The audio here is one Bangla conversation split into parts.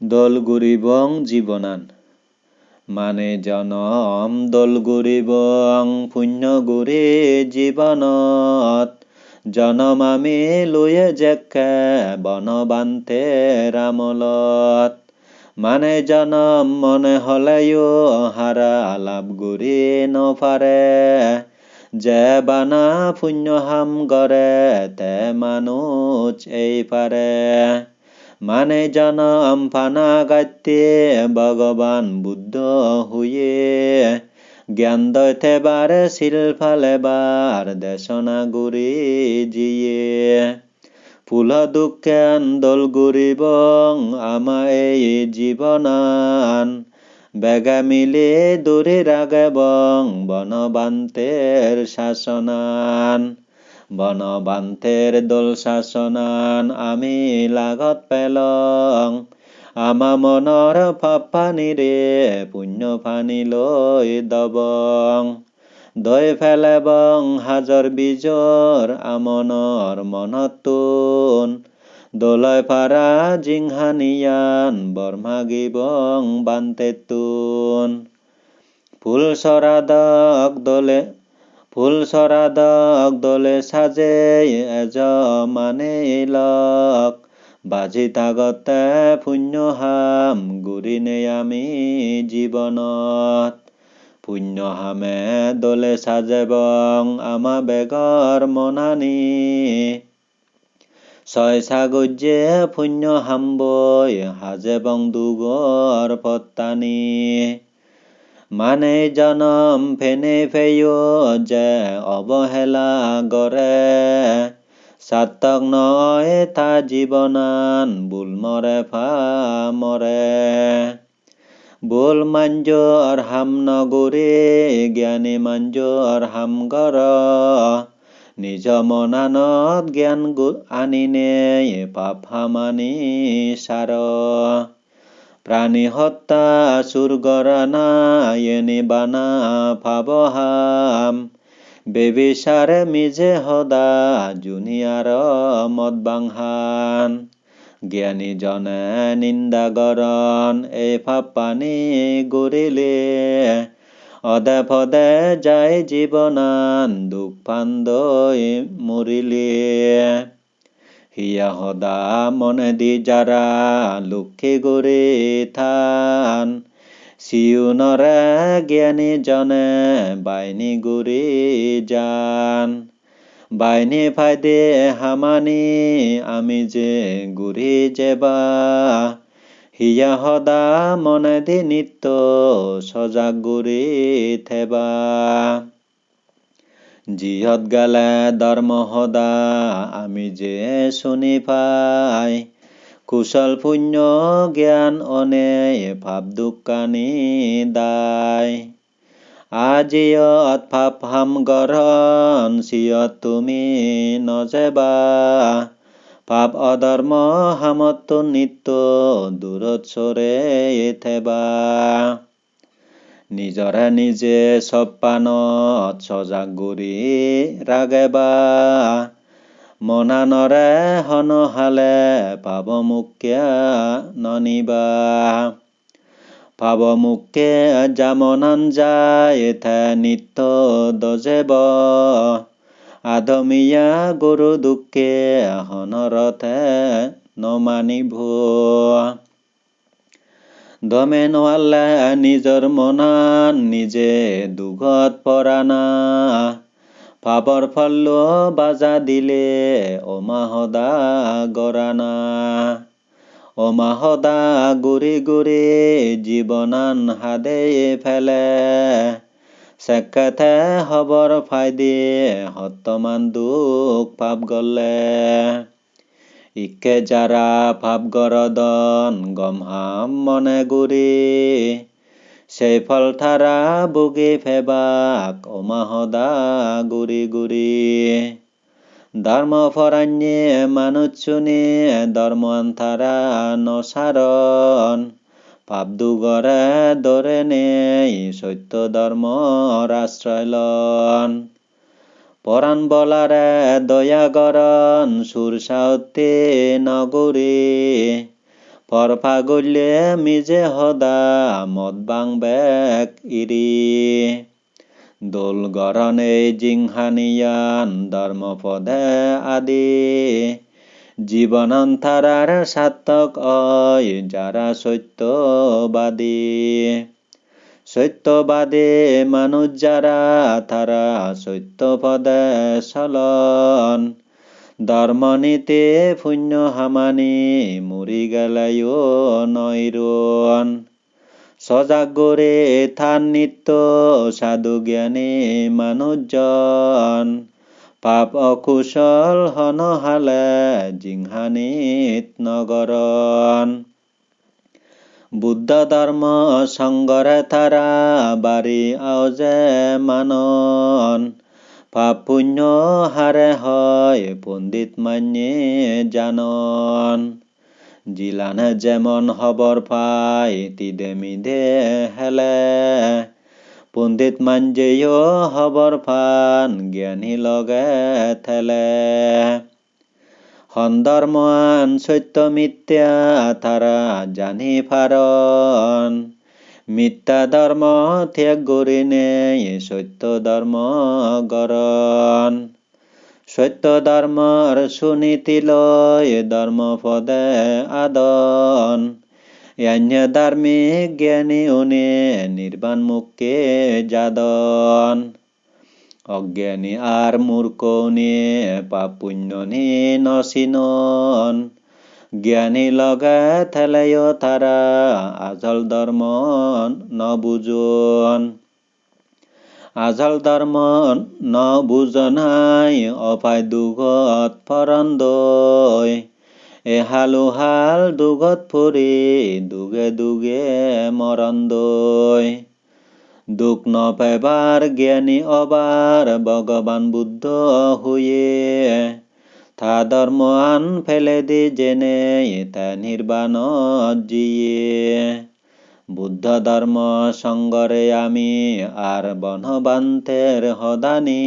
দল গুরিবং জীৱনান মানে জনম দল গুৰিবং পুণ্য গুৰি জীৱনত জনম আমি লয়ে জেকে বনবান্তে ৰামলত। মানে জনম মনে হলেও হাৰা লাভ গুৰি নপাৰে যে বানা পুণ্য হাম গৰে, তে মানুষ এই পাৰে মানে জনম ফানা গাত্যে ভগবান বুদ্ধ হুয়ে। জ্ঞান দৈতে বারে, শিলফালে বার, দেশনা গুৰি যিয়ে ফুল দুঃখে আন্দোল গুৰিবং আমা এই জীৱনান বেগা মিলে দূরে রাগেবং, বনবান্তের শাসনান। বনবান্তেৰ দোল শাসনান আমি লাগত পেলং। আমা মনৰ পাপানিৰে পুণ্য পানী লৈ দবং। দৈ ফেলেবং হাজৰ বীজৰ আমনৰ মনতোন দোলয় পাৰা জিংহানিয়ান বৰমাগিবং বান্তেতুন ফুল চৰাদক দলে ফুল চৰাদক দলে সাজে মানে লক। বাজি তাগতে পুণ্য হাম গুৰিনে আমি জীৱনত পুণ্য হামে দলে সাজেবং আমা বেগৰ মনানি। ছয় সাগজ্যে পুণ্য হাম্বই হাজেবং দুগৰ পত্তানি। মানে জনম ফেনে ফেয়ো যে অৱহেলা গৰে সাতক নয় তা জীৱনান বুল মৰে ফা মৰে। বুল মাঞ্জৰ হাম নগৰে জ্ঞানী মাঞ্জৰ হাম গৰ নিজ মনানত জ্ঞান আনিনে পাপ হামানি সাৰ। প্ৰাণী হত্যা গৰানা এনে বানা ফাবহাম বেবিচাৰে মিজে সদা জুনিয়াৰ মদ বাংহান জ্ঞানী জনে নিন্দা গৰণ এই ফাপ পানী গৰিলে অদে ফদে যায় জীৱনান দুখ পান্দৈ মৰিলে হিয়া সদা মনে দি যাৰা লক্ষী গুৰি থান চিউনৰে জ্ঞানী জনে বাইনী গুৰি যান। বাইনী ফাইদে হামানি, আমি যে গুৰি যেবা। হিয়া সদা মনে দি নিত্য সজাগ গুৰি থেবা। যিহত গালে ধৰ্ম সদা আমি যে শুনি পাই কুশল পুণ্য, জ্ঞান অনে ভাৱ দুকানি দায় আজিয়ত ভাৱ হাম গৰণ চিয়ত তুমি নজেবা। পাপ অধৰ্ম হামত নিত্য দূৰত চৰে থেবা। নিজৰে নিজে চপানত সজাগ গুৰি ৰাগেবা। মনানৰে হনহালে পাব মুক্যা ননিবা। পাব মুক্কে জামনান যায় নিত্য দজেব। আদমিয়া গুৰু দুখে হনৰথে নমানিব। দমে নোৱালে নিজৰ মনান নিজে দুঘত পৰানা পাপৰ ফল বাজা দিলে অমাহদা গৰানা অমাহদা গুৰি গুৰি জীৱনান হাদে ফেলে। চেকেথে হবৰ ফাইদে সত্তমান দুখ পাপ গলে। ইকে যারা ভাব গরদন গমহাম মনে গুরি সেই ফল থারা বুগি ফেবাক অমাহদা গুরি গুরি ধর্ম ফরান্যে মানুষুনি ধর্ম আন্থারা নসারণ। পাপ দুগরে দরে নেই সত্য ধর্ম আশ্রয় লন পরাণ বলারে দয়া গরণ সুর সাহতে নগরী পরফাগল্যে মিজে হদা মদ বাং বেক ইরি। দোল গরণে জিংহানিয়ান ধর্মপদে আদি। জীবনান্তারার সার্থক অয় যারা সত্যবাদী। সত্যবাদী মানুষ যারা, তারা সত্যপদে চলন ধর্মনীতি পুণ্য হামানি, মরি গেলায়ও নৈরন সজাগ করে থান নিত্য সাধু জ্ঞানী মানুষজন। পাপ অকুশল হনহালে জিংহানিত নগরন বুদ্ধ ধর্ম সংগরে তারা বাড়ি আওজে মানন। পাপ পুণ্য হারে হয় পণ্ডিত মান্যে জানন। জিলানে যেমন হবর পাই তিদে মিদে হেলে। পণ্ডিত মাঞ্জেয় হবর পান জ্ঞানী লগে থেলে। সন্দর্মান সত্য মিথ্যা তারা জানি ফারণ। মিথ্যা ধর্ম ত্যাগ করিনে সত্য ধর্ম গরণ। সত্য ধর্মৰ সুনীতি লয় ধৰ্ম পদে আদন। অন্য ধার্মিক জ্ঞানী উনি নির্বাণ মুক্তি যাদন। অজ্ঞানী আর মূর্খ উনি পাপ পুণ্য নি নচিনন। জ্ঞানী লগা থেলায় তারা আজল ধর্ম নবুজন। আজল ধর্ম নবুজনাই অপায় দুগত পরন্দয় এহালুহাল দুগত ফুরি দুগে দুগে মরন্দয় দুখ নপেবার জ্ঞানী অবার ভগবান বুদ্ধ হয়ে তা ধর্ম আন ফেলে দি জেনে তা নির্বাণত জিয়ে। বুদ্ধ ধর্ম সঙ্গরে আমি আর বনবান্তের হদানি।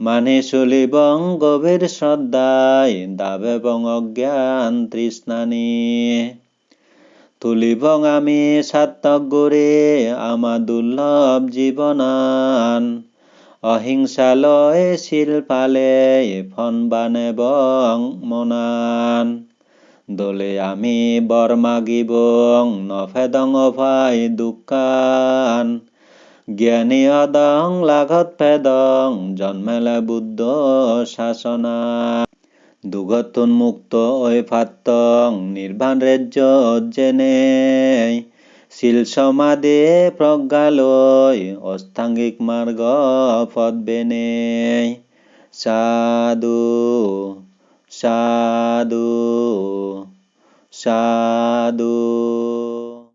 মানে চলিবং গভীর শ্রদ্ধায় দাবেবং অজ্ঞান তৃষ্ণানি। তুলিবং আমি সাত্তক গুরে আমা দুর্লভ জীবনান। অহিংসালয় শিল্পালে ফন বানেবং মনান। দলে আমি বৰ মাগিবং নফেদং অভাই দুকান। জ্ঞানী অদং লাঘত ফেদং জন্মেলে বুদ্ধ শাসনা দুগতুন মুক্ত ঐ ফাত্তং নির্বাণ ৰাজ্য যেনে শিল সমাধে প্রজ্ঞালয় অস্থাঙ্গিক মার্গ পদ বেনে। সাধু সাধু সাধু।